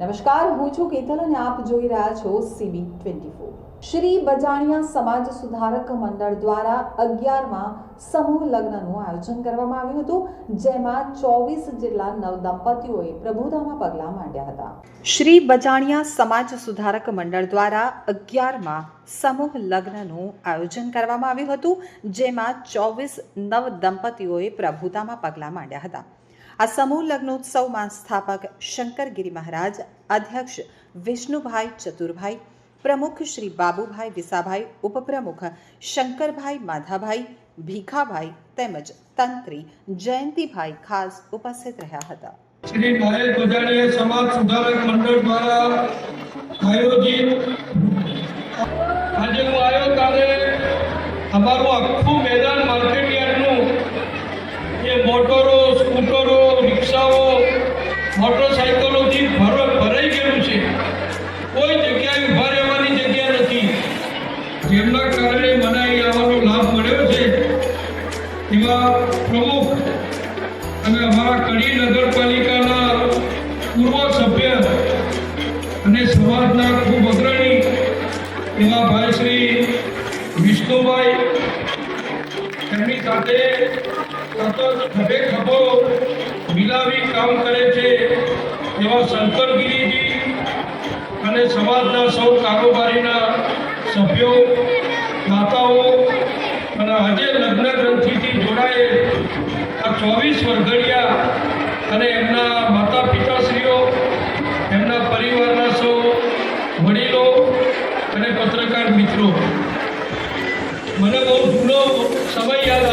નમસ્કાર, હું છું કેતલ અને આપ જોઈ રહ્યા છો CB twenty four Shri Bajaniya સમાજ સુધારક મંડળ દ્વારા અગિયારમાં સમૂહ લગ્નનું આયોજન કરવામાં આવ્યું હતું, જેમાં ચોવીસ જેટલા નવદંપતીઓએ પ્રભુતામાં પગલાં માંડ્યા હતા. શ્રી બજાણિયા સમાજ સુધારક મંડળ દ્વારા અગિયારમાં સમૂહ લગ્નનું આયોજન કરવામાં આવ્યું હતું, જેમાં ચોવીસ નવ દંપતીઓએ પ્રભુતામાં પગલાં માંડ્યા હતા. આ સમૂહ લગ્નોત્સવમાં સ્થાપક શંકરગીરી મહારાજ, અધ્યક્ષ વિષ્ણુભાઈ ચતુરભાઈ, પ્રમુખ શ્રી બાબુભાઈ વિસાભાઈ, ઉપપ્રમુખ શંકરભાઈ માધાભાઈ, ભીખાભાઈ તેમજ તંત્રી જયંતિભાઈ ખાસ ઉપસ્થિત રહ્યા હતા. શ્રી નાયક બજાણીય સમાજ સુધારક મંડળ દ્વારા આયોજિત આજે હું આવ્યો ત્યારે અમારું આખું મેદાન જેમના કારણે મને અહીં આવવાનો લાભ મળ્યો છે, એવા પ્રમુખ અને અમારા કડી નગરપાલિકાના પૂર્વ સભ્ય અને સમાજના ખૂબ અગ્રણી એવા ભાઈ શ્રી વિષ્ણુભાઈ. એમની સાથે સતત ખભે ખભો મિલાવી કામ કરે છે એવા શંકરગીરીજી અને સમાજના સૌ કારોબારીના સભ્યો માતાઓ અને આજે લગ્ન ગ્રંથિથી જોડાયેલ આ ચોવીસ વર્ગડિયા અને એમના માતા પિતાશ્રીઓ એમના પરિવારના સૌ વડીલો અને પત્રકાર મિત્રો. મને બહુ જૂનો સમય યાદ